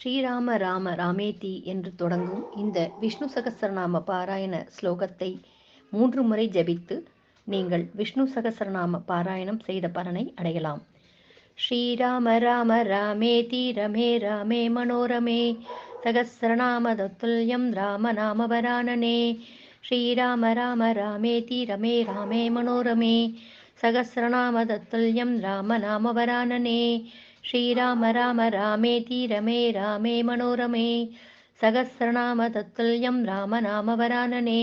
ஸ்ரீராம ராம ராமேதி என்று தொடங்கும் இந்த விஷ்ணு சகசரநாம பாராயண ஸ்லோகத்தை மூன்று முறை ஜபித்து நீங்கள் விஷ்ணு சகஸ்ரநாம பாராயணம் செய்த பலனை அடையலாம். ஸ்ரீராம ராம ராமேதி ரமே ராமே மனோரமே சகஸ்ரநாம தத்துல்யம் ராம நாமபரானனே ஸ்ரீராம ராம ராமேதி ரமே ராமே மனோரமே சகஸ்ரநாம தத்துல்யம் ராம நாமபரானனே श्रीराम राम रामेति रमे रामे मनोरमे सहस्रनाम तत्तुल्यं रामनामवरानने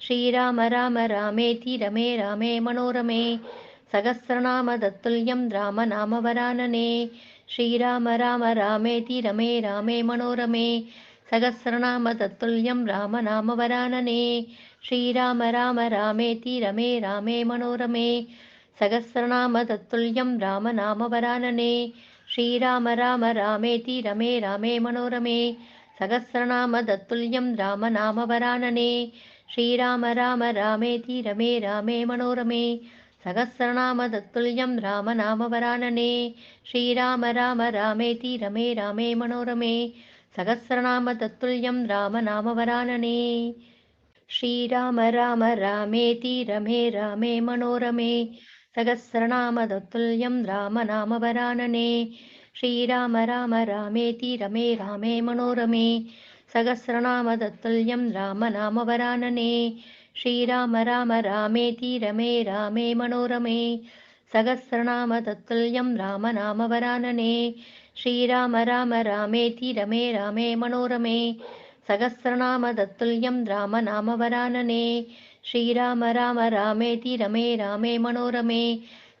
श्रीराम राम रामेति रमे रामे मनोरमे सहस्रनाम तत्तुल्यं रामनामवरानने श्रीराम राम रामेति रमे रामे मनोरमे सहस्रनाम तत्तुल्यं रामनामवरानने श्रीराम राम रामेति रमे रामे मनोरमे सहस्रनाम तत्तुल्यं रामनामवरानने। श्रीराम राम रामेति रमे रामे मनोरमे। सहस्रनाम तत्तुल्यं रामनामवरानने। श्रीराम राम रामेति रमे रामे मनोरमे। सहस्रनाम तत्तुल्यं रामनामवरानने। श्रीराम राम रामेति रमे रामे मनोरमे। सहस्रनाम तत्तुल्यं रामनामवरानने। श्रीराम राम रामेति रमे रामे मनोरमे सहस्रनामदत्तुल्यं रामनामवरानने श्रीराम राम रामेति रमे रामे मनोरमे सहस्रनामदत्तुल्यं रामनामवरानने श्रीराम राम रामेति रमे रामे मनोरमे सहस्रनामदत्तुल्यं रामनामवरानने श्रीराम राम रामेति रमे रामे मनोरमे सहस्रनामदत्तुल्यं रामनामवरानने श्रीराम राम रामेति रमे रामे मनोरमे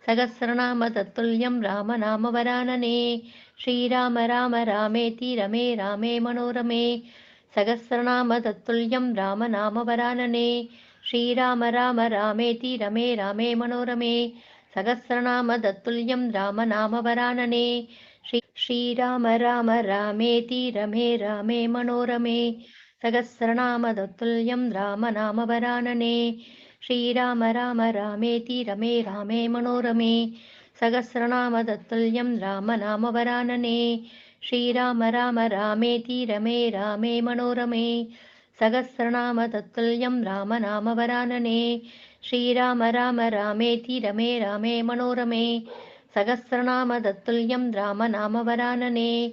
सहस्रनाम तत्तुल्यं रामनामवरानने श्रीराम राम रामेति रमे रामे मनोरमे सहस्रनाम तत्तुल्यं रामनामवरानने श्रीराम राम रामेति रमे रामे मनोरमे सहस्रनाम तत्तुल्यं रामनामवरानने श्री श्रीराम राम रामेति रमे रामे मनोरमे सहस्रनामदत्तुल्यं रामनामवरानने। श्रीराम राम रामेति रमे रामे मनोरमे। सहस्रनामदत्तुल्यं रामनामवरानने। श्रीराम राम रामेति रमे रामे मनोरमे। सहस्रनामदत्तुल्यं रामनामवरानने। श्रीराम राम रामेति रमे रामे मनोरमे। सहस्रनामदत्तुल्यं रामनामवरानने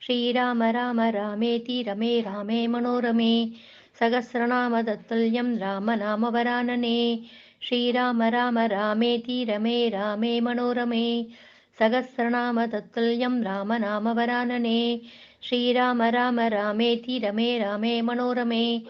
श्रीराम राम रामेति रमे रामे मनोरमे सहस्रनामदत्तुल्यं रामनामवरानने। श्रीराम राम रामेति रमे रामे मनोरमे सहस्रनामदत्तुल्यं रामनामवरानने। श्रीराम राम रामेति रमे रामे मनोरमे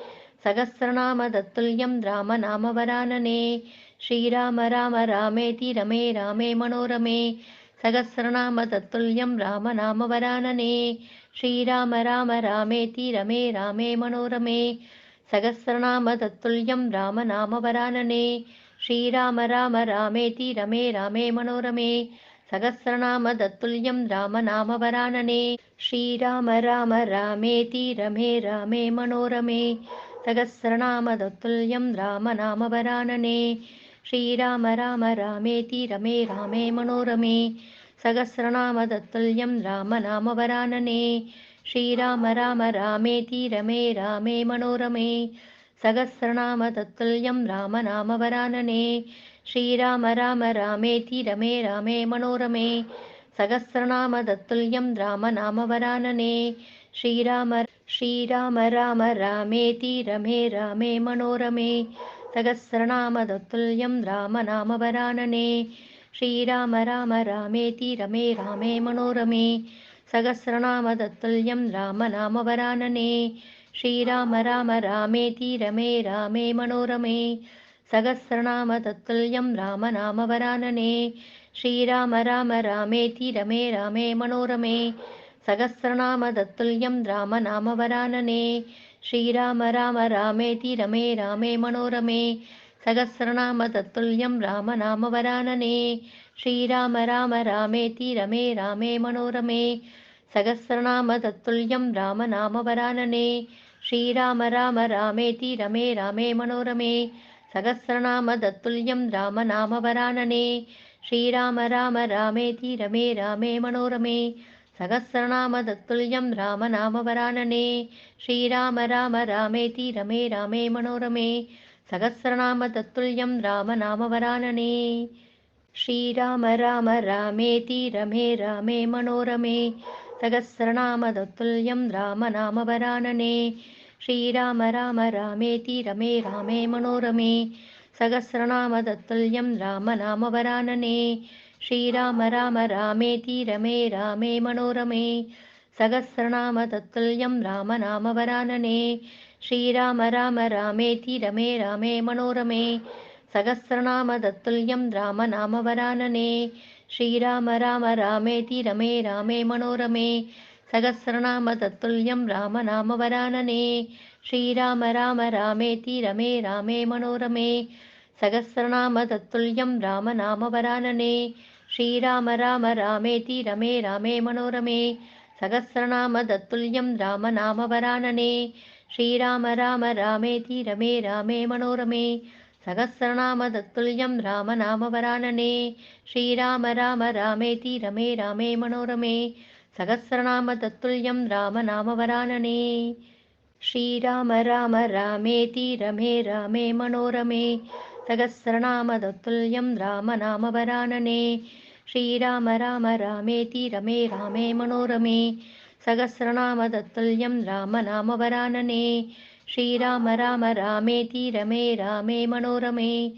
सहस्रनामदत्तुल्यं रामनामवरानने। श्रीराम राम रामेति रमे रामे मनोरमे सहस्रनाम तत्तुल्यं रामनामवरानने। श्रीराम राम रामेति रमे रामे मनोरमे। सहस्रनाम तत्तुल्यं रामनामवरानने। श्रीराम राम रामेति रमे रामे मनोरमे। सहस्रनाम तत्तुल्यं रामनामवरानने। श्रीराम राम रामेति रमे रामे मनोरमे। सहस्रनाम तत्तुल्यं रामनामवरानने श्रीराम राम रामेति रमे रामे मनोरमे सहस्रनामदत्तुल्यं रामनामवरानने श्रीराम राम रामेति रमे रामे मनोरमे सहस्रनामदत्तुल्यं रामनामवरानने श्रीराम राम रामेति रमे रामे मनोरमे सहस्रनामदत्तुल्यं रामनामवरानने श्रीराम श्रीराम राम रामेति रमे रामे मनोरमे सहस्रनामदत्तुल्यं रामनामवरानने। श्रीराम राम रामेति रमे रामे मनोरमे। सहस्रनामदत्तुल्यं रामनामवरानने। श्रीराम राम रामेति रमे रामे मनोरमे। सहस्रनामदत्तुल्यं रामनामवरानने। श्रीराम राम रामेति रमे रामे मनोरमे। सहस्रनामदत्तुल्यं रामनामवरानने श्रीराम राम रामेति रमे रामे मनोरमे सहस्रनामदत्तुल्यं रामनामवरानने श्रीराम राम रामेति रमे रामे मनोरमे सहस्रनामदत्तुल्यं रामनामवरानने श्रीराम राम रामेति रमे रामे मनोरमे सहस्रनामदत्तुल्यं रामनामवरानने श्रीराम राम रामेति रमे रामे मनोरमे सहस्रनामदत्तुल्यं रामनामवरानने। श्रीराम राम रामेति रमे रामे मनोरमे। सहस्रनामदत्तुल्यं रामनामवरानने। श्रीराम राम रामेति रमे रामे मनोरमे। सहस्रनामदत्तुल्यं रामनामवरानने। श्रीराम राम रामेति रमे रामे मनोरमे। सहस्रनामदत्तुल्यं रामनामवरानने श्रीराम राम रामेति रमे रामे मनोरमे सहस्रनामदत्तुल्यं रामनामवरानने श्रीराम राम रामेति रमे रामे मनोरमे सहस्रनामदत्तुल्यं रामनामवरानने श्रीराम राम रामेति रमे रामे मनोरमे सहस्रनामदत्तुल्यं रामनामवरानने श्रीराम राम रामेति रमे रामे मनोरमे सहस्रनामदत्तुल्यं रामनामवरानने। श्रीराम राम रामेति रमे रामे मनोरमे। सहस्रनामदत्तुल्यं रामनामवरानने। श्रीराम राम रामेति रमे रामे मनोरमे। सहस्रनामदत्तुल्यं रामनामवरानने। श्रीराम राम रामेति रमे रामे मनोरमे। सहस्रनामदत्तुल्यं रामनामवरानने। श्रीराम राम रामेति रमे रामे मनोरमे सहस्रनामदत्तुल्यं रामनामवरानने। श्रीराम राम रामेति रमे रामे मनोरमे। सहस्रनामदत्तुल्यं रामनामवरानने। श्रीराम राम रामेति रमे रामे मनोरमे।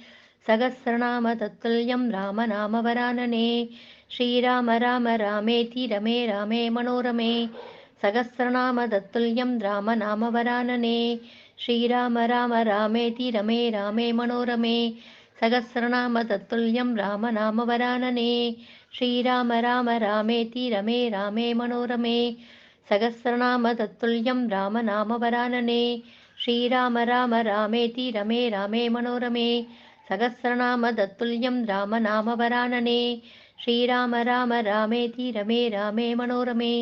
सहस्रनामदत्तुल्यं रामनामवरानने। श्रीराम राम रामेति रमे रामे मनोरमे। सहस्रनामदत्तुल्यं रामनामवरानने श्रीराम राम रामेति रमे रामे मनोरमे सहस्रनामदत्तुल्यं रामनामवरानने श्रीराम राम रामेति रमे रामे मनोरमे सहस्रनामदत्तुल्यं रामनामवरानने श्रीराम राम रामेति रमे रामे मनोरमे सहस्रनामदत्तुल्यं रामनामवरानने श्रीराम राम रामेति रमे रामे मनोरमे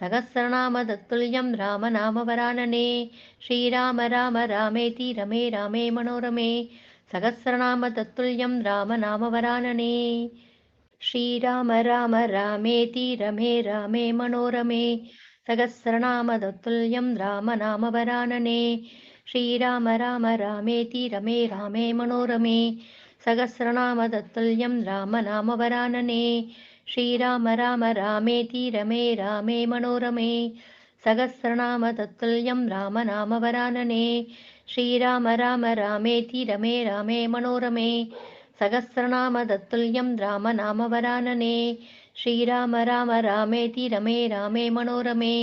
सहस्रनामदत्तुल्यं रामनामवरानने। श्रीराम राम रामेति रमे रामे मनोरमे। सहस्रनामदत्तुल्यं रामनामवरानने। श्रीराम राम रामेति रमे रामे मनोरमे। सहस्रनामदत्तुल्यं रामनामवरानने। श्रीराम राम रामेति रमे रामे मनोरमे। सहस्रनामदत्तुल्यं रामनामवरानने श्रीराम राम रामेति रमे रामे मनोरमे सहस्रनामदत्तुल्यं रामनामवरानने श्रीराम राम रामेति रमे रामे मनोरमे सहस्रनामदत्तुल्यं रामनामवरानने श्रीराम राम रामेति रमे रामे मनोरमे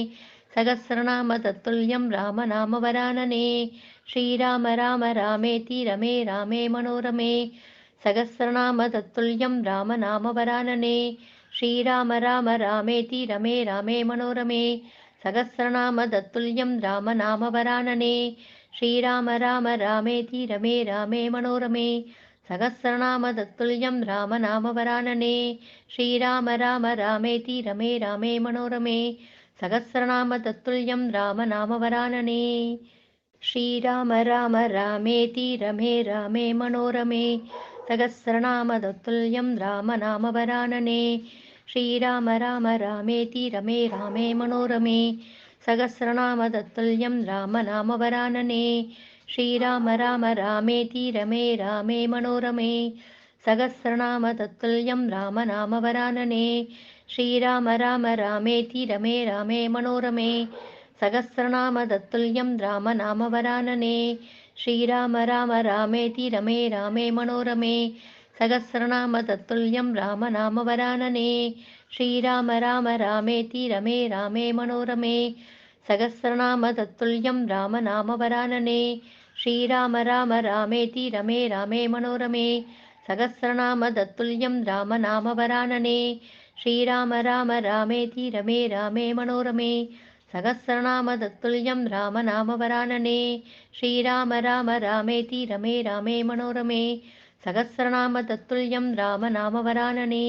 सहस्रनामदत्तुल्यं रामनामवरानने श्रीराम राम रामेति रमे रामे मनोरमे सहस्रनामदत्तुल्यं रामनामवरानने। श्रीराम राम रामेति रमे रामे मनोरमे। सहस्रनामदत्तुल्यं रामनामवरानने। श्रीराम राम रामेति रमे रामे मनोरमे। सहस्रनामदत्तुल्यं रामनामवरानने। श्रीराम राम रामेति रमे रामे मनोरमे। सहस्रनामदत्तुल्यं रामनामवरानने। श्रीराम राम रामेति रमे रामे मनोरमे सहस्रनामदत्तुल्यं रामनामवरानने। श्रीराम राम रामेति रमे रामे मनोरमे। सहस्रनामदत्तुल्यं रामनामवरानने। श्रीराम राम रामेति रमे रामे मनोरमे। सहस्रनामदत्तुल्यं रामनामवरानने। श्रीराम राम रामेति रमे रामे मनोरमे। सहस्रनामदत्तुल्यं रामनामवरानने श्रीराम राम रामेति रमे रामे मनोरमे सहस्रनामदत्तुल्यं रामनामवरानने श्रीराम राम रामेति रमे रामे मनोरमे सहस्रनामदत्तुल्यं रामनामवरानने श्रीराम राम रामेति रमे रामे मनोरमे सहस्रनामदत्तुल्यं रामनामवरानने श्रीराम राम रामेति रमे रामे मनोरमे सहस्रनाम तत्तुल्यं रामनामवरानने। श्रीराम राम रामेति रमे रामे मनोरमे। सहस्रनाम तत्तुल्यं रामनामवरानने